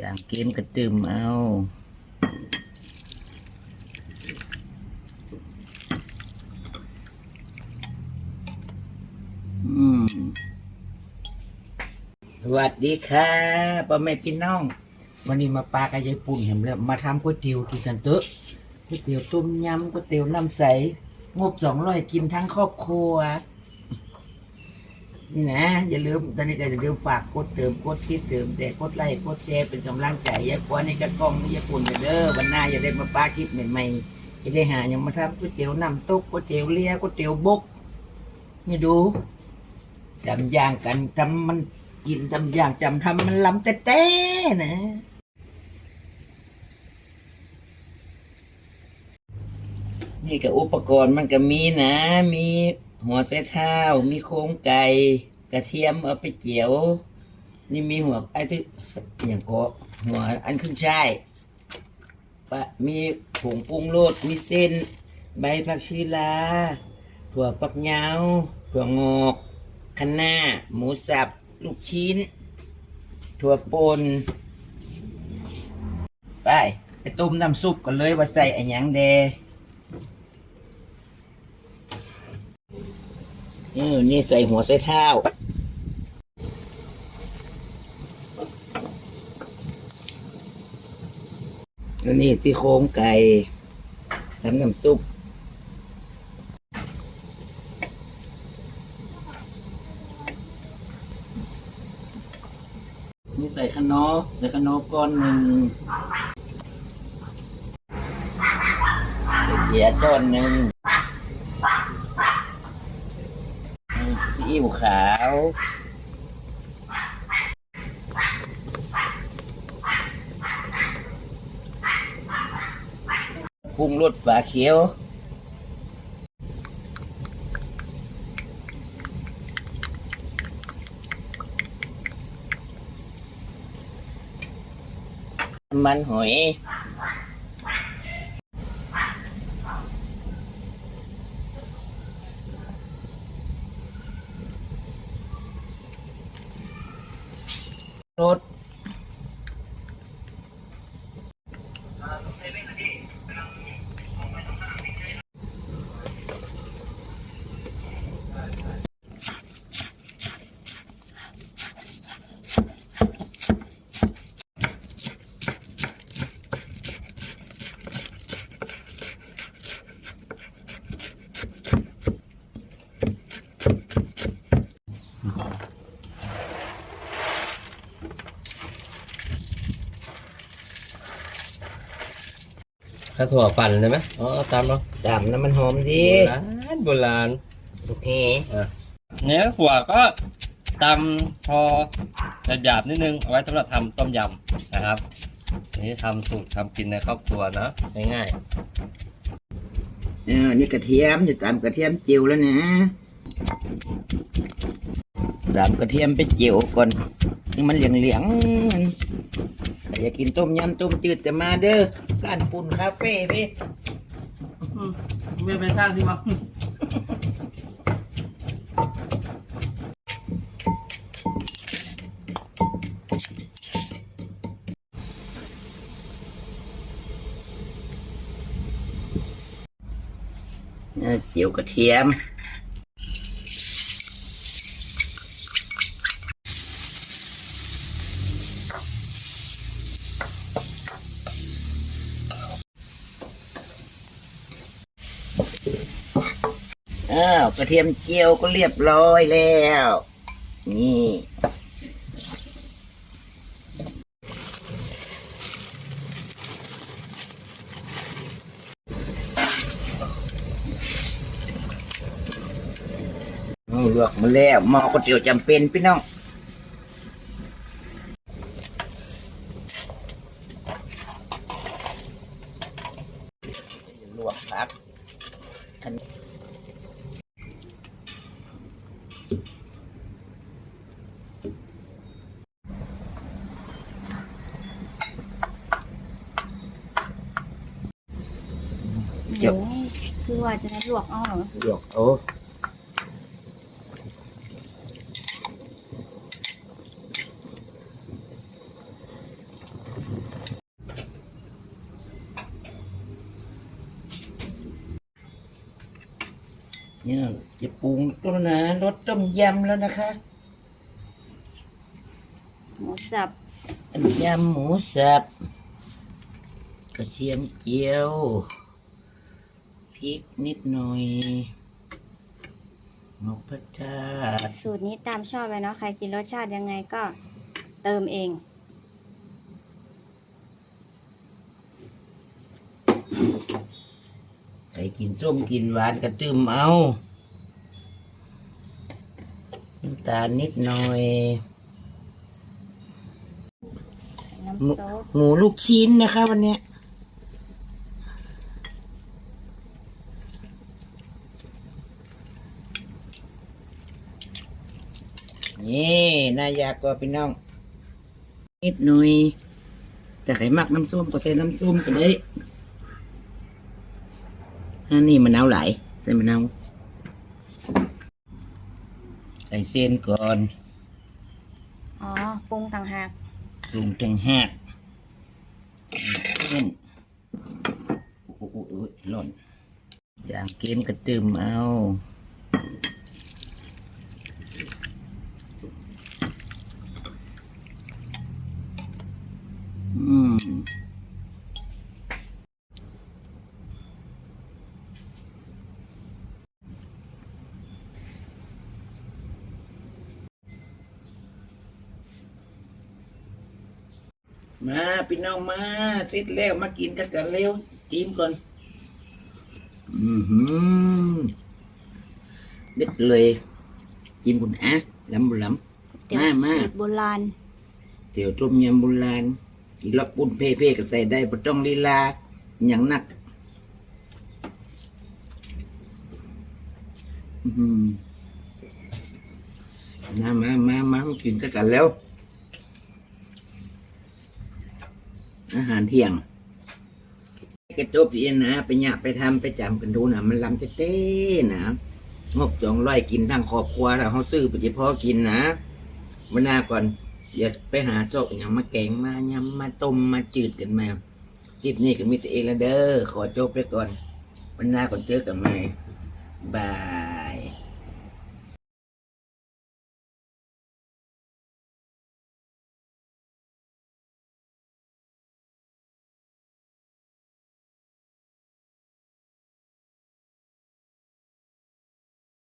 จางเกมกระตึมเอาสวัสดีค่ะพ่อแม่พี่น้อง วันนี้มาปลากับยายปุ่นเห็นแล้วมาทำก๋วยเตี๋ยวกินกันเตอะก๋วยเตี๋ยวต้มยำก๋วยเตี๋ยวน้ำใส งบสองร้อยกินทั้งครอบครัว นี่นะอย่าลืมตอนนี้ก็อย่าลืมฝากกดเติมกดติดเติมแต่กดไลค์กดแชร์เป็นกำลังใจยายปวนในกระกล้องนี่ยายปุ่นเด้อวันหน้าอย่าได้มาปลาคลิปใหม่ๆจะได้หาอย่างมาทำก๋วยเตี๋ยวน้ำตกก๋วยเตี๋ยวเลี้ยก๋วยเตี๋ยวบกนี่ดูจำอย่างกันจำมันกินจำอย่างจำทำมันลำแต่แต่ๆนะนี่กับอุปกรณ์มันก็มีนะมี หัวไส้เท้ามีโครงไก่กระเทียมเอาไปเจียว นี่มีหัวไอ้ที่อย่างก็หัวอันขึ้นช่ายปะมีผงปรุงรสมีเส้น ใบผักชีลา ถั่วปักยาวถั่วงอกคะน้าหมูสับ ลูกชิ้น ถั่วป่นไปไปต้มน้ำซุปกันเลยว่าใส่อันยังแด ออนี่ใส่หัวใส่เท้าแล้วนี่ที่โครงไก่ทำน้ำซุปนี่ใส่ขนอใส่ขนอก้อนหนึ่งใส่เกี๊ยะก้อนหนึ่ง ซี อิ๊วขาวปรุงรสฝาเขียว มันหอย รถ ถ้าถั่วปั่นใช่ไหมอ๋อตามเนาะดำน้ำมันหอมดีโบราณโบราณโอเคเนื้อถั่วก็ตำพอหยาบๆนิดนึงเอาไว้สำหรับทำต้มยำนะครับอันนี้ทำสูตรทำกินในครอบครัวนะง่ายเออนี่กระเทียมจะตามกระเทียมจิ๋วแล้วนะตามกระเทียมไปจิ๋วก่อนนี่มันเหลียงๆมันใคร อยากกินต้มยำต้มจืดจะมาเด้อร้านปุ่นคาเฟ่พี่ๆไม่ไปสร้างที่มั้งเออจิ๋วกระเทียม อ้าวกระเทียมเจียวก็เรียบร้อยแล้ว นี่เอาลวกมาแล้วหม้อก๋วยเตี๋ยวจำเป็นพี่น้อง เดี๋ยวคือว่าจะนัดลวกเอาหรอลวกเอาเนี่ยจะปรุงตัวนะรสต้มยำแล้วนะคะ หมูสับยำหมูสับกระเทียมเจียว พริกนิดหน่อยนกพระเจ้าสูตรนี้ตามชอบเลยเนาะใครกินรสชาติยังไงก็เติมเองใครกินส้มกินหวานก็ตื้มเอาน้ำตาลนิดหน่อยน้ำซุปหมูลูกชิ้นนะคะวันเนี้ นี่นายากก็พี่น้องนิดหน่อย แต่ใครมักน้ำส้มก็ใส่น้ำส้มก็ได้อันนี้มะนาวไหลายใส่มะนาวใส่เส้นก่อน อ๋อปรุงต่างหากปรุงจังหากเส้นโอ้โหโอ้ยหล่นจางเกมกระตืมเอา อืม มาพี่น้องมาเสร็จแล้วมากินกันกันเร็วจิ้มก่อนอือหือเด็ดเลยจิ้มคุณอะล้ำบุล้เตี๋ยวมามาสูตรโบราณำเตี๋ยวต้มยำโบราณอีล็อกปุ่นเพ่ๆก็ใส่ได้บ่ต้องลีลาอย่างหนักอือหือมามามามามากินกันกันแล้ว อาหารเที่ยงกระจบเย็นนะไปหยาไปทำไปจำกันดูนะมันลำเต้ๆนะงบจองร้อยกินทั้งครอบครัวแล้วเขาซื้อไปเฉพาะกินนะวันหน้าก่อนอย่าไปหาโจกอย่างมาแกงมายำมาต้มมาจืดกันมาคลิปนี้ก็มีแต่เองและเด้อขอจบไปก่อนวันหน้าก่อนเจอกันใหม่บาย